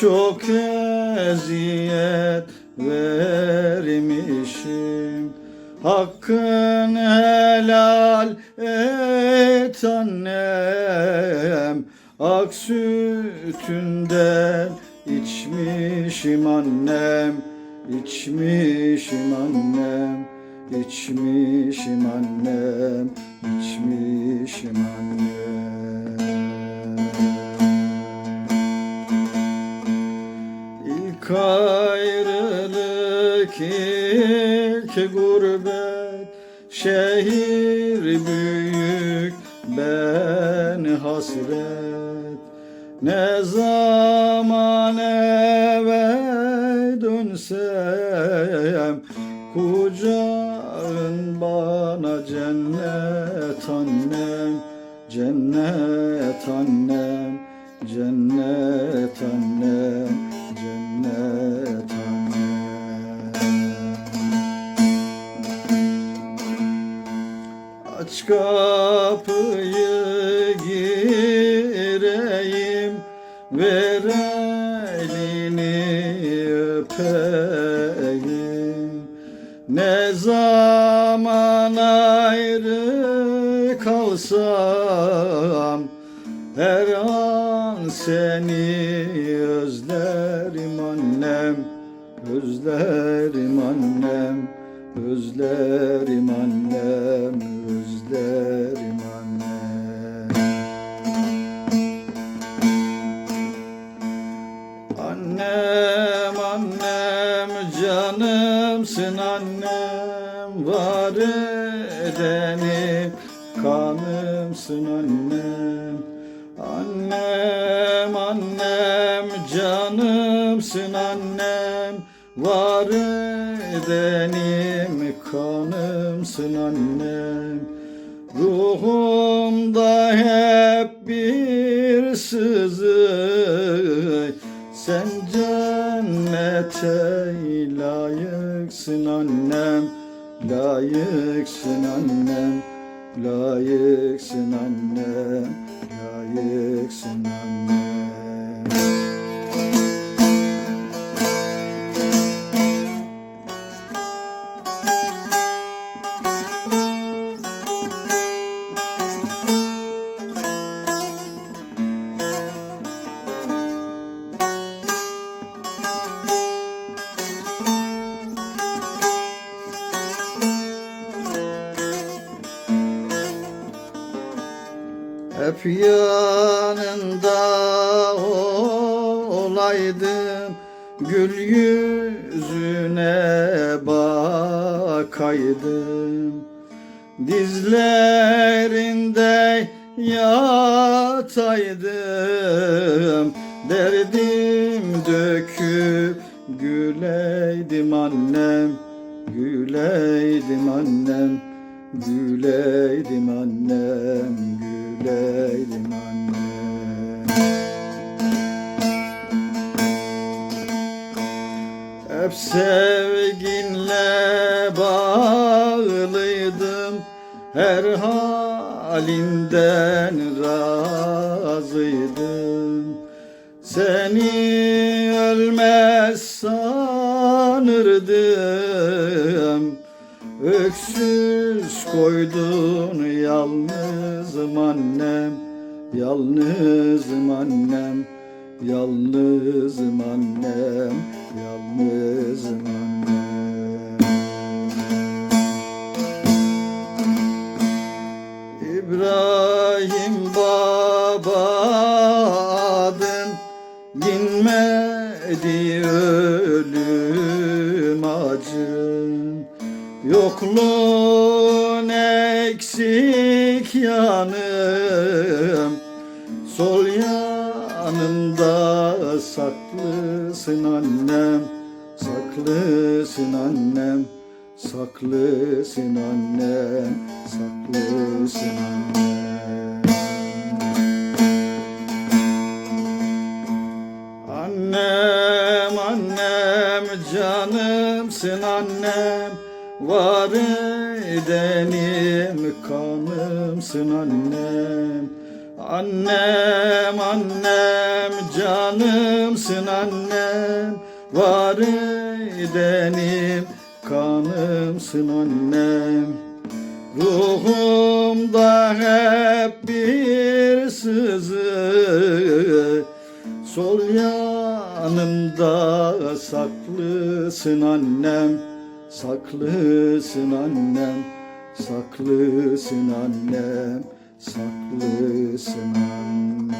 Çok eziyet vermişim. Hakkın helal et annem. Ak sütünden içmişim annem. İçmişim annem. İçmişim annem. İçmişim annem ayrılık ilk gurbet Şehir büyük ben hasret. Ne zaman eve dönsem Kucağın bana cennet annem Cennet annem Cennet zaman ayrı kalsam Her an seni özlerim annem Özlerim annem Özlerim annem Özlerim annem. Annem annem canımsın annem Var edenim kanımsın annem. Annem annem canımsın annem. Var edenim kanımsın annem. Ruhumda hep bir sızı Sen cennete layıksın annem Layıksın annem Layıksın annem Layıksın annem Hep yanında olaydım Gül yüzüne bakaydım. Dizlerinde yataydım Derdim döküp güleydim annem Güleydim annem Güleydim annem Güleydim annem Hep sevginle bağlıydım. Her halinden razıydım. Seni ölmez sanırdım Öksüz koydun yalnızım annem Yalnızım annem Yalnızım annem Yalnızım annem. İbrahim baba Yokluğun eksik yanım. Sol yanımda saklısın annem Saklısın annem Saklısın annem Saklısın annem. Annem annem canımsın annem Var edenim kanımsın annem. Annem annem canımsın annem. Var edenim kanımsın annem. Ruhumda hep bir sızı. Sol yanımda saklısın annem Saklısın annem Saklısın annem Saklısın annem